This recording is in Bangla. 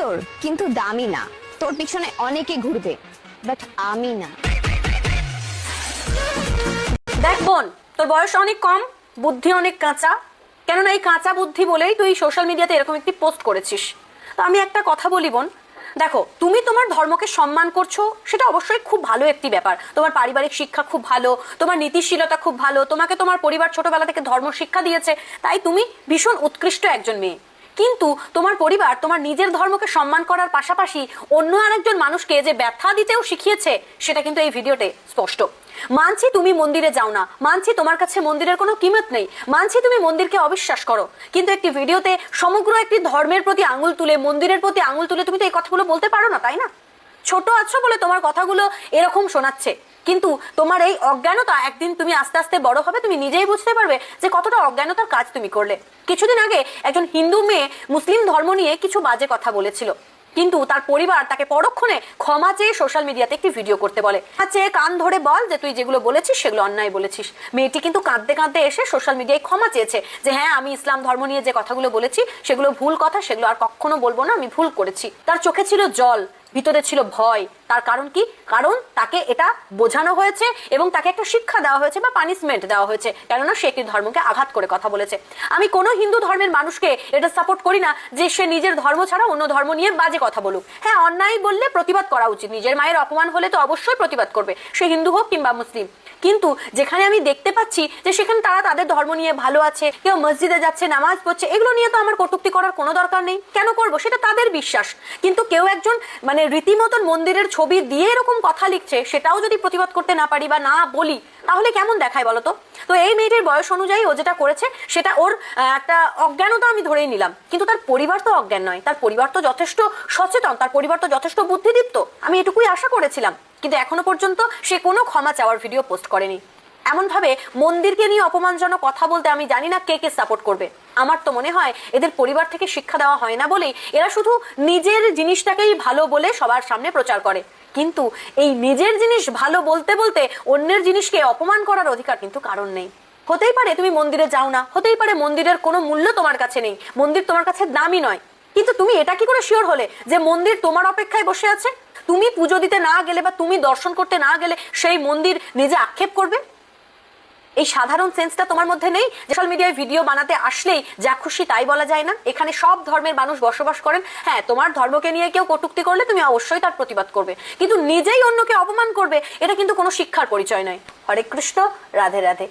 সুন্দর, কিন্তু দামি না। তোর পিছনে অনেকে ঘুরবে বাট আমি না। দেখ বোন, তোর বয়স অনেক কম, বুদ্ধি অনেক কাঁচা। কেননা এই কাঁচা বুদ্ধি বলেই তুই সোশ্যাল মিডিয়াতে এরকম একটি পোস্ট করেছিস। তো আমি একটা কথা বলি বোন, দেখো, তুমি তোমার ধর্মকে সম্মান করছ, সেটা অবশ্যই খুব ভালো একটি ব্যাপার। তোমার পারিবারিক শিক্ষা খুব ভালো, তোমার নীতিশীলতা খুব ভালো, তোমাকে তোমার পরিবার ছোটবেলা থেকে ধর্ম শিক্ষা দিয়েছে, তাই তুমি ভীষণ উৎকৃষ্ট একজন মেয়ে। কিন্তু তোমার পরিবার তোমার নিজের ধর্মকে সম্মান করার পাশাপাশি অন্য আরেকজন মানুষকে যে ব্যথা দিতেও শিখিয়েছে, সেটা কিন্তু এই ভিডিওতে স্পষ্ট। মানছি তুমি মন্দিরে যাও না। মানছি তোমার কাছে মন্দিরের কোনো কিমত নেই। মানছি তুমি মন্দিরকে অবিশ্বাস করো। কিন্তু একটি ভিডিওতে সমগ্র একটি ধর্মের প্রতি আঙুল তুলে, মন্দিরের প্রতি আঙুল তুলে তুমি তো এই কথাগুলো বলতে পারো না, তাই না? ছোট আছো বলে তোমার কথাগুলো এরকম শোনাচ্ছে। কিন্তু তোমার এই অজ্ঞানতা একদিন তুমি আস্তে আস্তে বড় হবে, তুমি নিজেই বুঝতে পারবে যে কতটা অজ্ঞানতার কাজ তুমি করলে। কিছুদিন আগে একজন হিন্দু মেয়ে মুসলিম ধর্ম নিয়ে কিছু বাজে কথা বলেছিল। কিন্তু তার পরিবার তাকে পরক্ষণে ক্ষমা চেয়ে সোশ্যাল মিডিয়াতে একটি ভিডিও করতে বলে। চেয়ে কান ধরে বল যে তুই যেগুলো বলেছিস সেগুলো অন্যায় বলেছিস। মেয়েটি কিন্তু কাঁদতে কাঁদতে এসে সোশ্যাল মিডিয়ায় ক্ষমা চেয়েছে যে হ্যাঁ আমি ইসলাম ধর্ম নিয়ে যে কথাগুলো বলেছি সেগুলো ভুল কথা, সেগুলো আর কখনো বলব না, আমি ভুল করেছি। তার চোখে ছিল জল। ভিতরে ছিল ভয়। তার কারণ কি? কারণ তাকে এটা বোঝানো হয়েছে এবং তাকে একটা শিক্ষা দেওয়া হয়েছে বা পানিশমেন্ট দেওয়া হয়েছে। কেননা সে একটি ধর্মকে আঘাত করে কথা বলেছে। আমি কোনো হিন্দু ধর্মের মানুষকে এটা সাপোর্ট করি না যে সে নিজের ধর্ম ছাড়া অন্য ধর্ম নিয়ে বাজে কথা বলুক। হ্যাঁ অন্যায় বললে প্রতিবাদ করা উচিত। নিজের মায়ের অপমান হলে তো অবশ্যই প্রতিবাদ করবে। সে হিন্দু হোক কিংবা মুসলিম। কিন্তু যেখানে আমি দেখতে পাচ্ছি যে সেখানে তারা তাদের ধর্ম নিয়ে ভালো আছে, কেউ মসজিদে যাচ্ছে, নামাজ পড়ছে, এগুলো নিয়ে তো আমার কটূক্তি করার কোনো দরকার নেই। কেন করব? সেটা তাদের বিশ্বাস। কিন্তু কেউ একজন মানে রীতিমতন মন্দিরের ছবি দিয়ে এরকম কথা লিখছে, সেটাও যদি প্রতিবাদ করতে না পারি বা না বলি, তাহলে কেমন দেখায় বলো তো? তো এই মেয়েটির বয়স অনুযায়ী ও যেটা করেছে, সেটা ওর একটা অজ্ঞানতা আমি ধরেই নিলাম। কিন্তু তার পরিবার তো অজ্ঞান নয়, তার পরিবার তো যথেষ্ট সচেতন, তার পরিবার তো যথেষ্ট বুদ্ধিদীপ্ত। আমি এটুকুই আশা করেছিলাম, কিন্তু এখনও পর্যন্ত সে কোনো ক্ষমা চাওয়ার ভিডিও পোস্ট করেনি। এমন ভাবে মন্দিরকে নিয়ে অপমানজনক কথা বলতে আমি জানি না কে কে সাপোর্ট করবে। আমার তো মনে হয় এদের পরিবার থেকে শিক্ষা দেওয়া হয় না বলেই এরা শুধু নিজের জিনিসটাকেই ভালো বলে সবার সামনে প্রচার করে। কিন্তু এই নিজের জিনিস ভালো বলতে বলতে অন্যের জিনিসকে অপমান করার অধিকার কিন্তু কারণ নেই। হতেই পারে তুমি মন্দিরে যাও না, হতেই পারে মন্দিরের কোনো মূল্য তোমার কাছে নেই, মন্দির তোমার কাছে দামি নয়। কিন্তু তুমি এটা কি করে শিওর হলে যে মন্দির তোমার অপেক্ষায় বসে আছে? তুমি পুজো দিতে না গেলে বা তুমি দর্শন করতে না গেলে সেই মন্দির নিজে আক্ষেপ করবে? এই সাধারণ সেন্সটা তোমার মধ্যে নেই? সোশ্যাল মিডিয়ায় ভিডিও বানাতে আসলেই যা খুশি তাই বলা যায় না। এখানে সব ধর্মের মানুষ বসবাস করেন। হ্যাঁ তোমার ধর্মকে নিয়ে কেউ কটুক্তি করলে তুমি অবশ্যই তার প্রতিবাদ করবে। কিন্তু নিজেই অন্যকে অপমান করবে, এটা কিন্তু কোনো শিক্ষার পরিচয় নয়। হরে কৃষ্ণ, রাধে রাধে।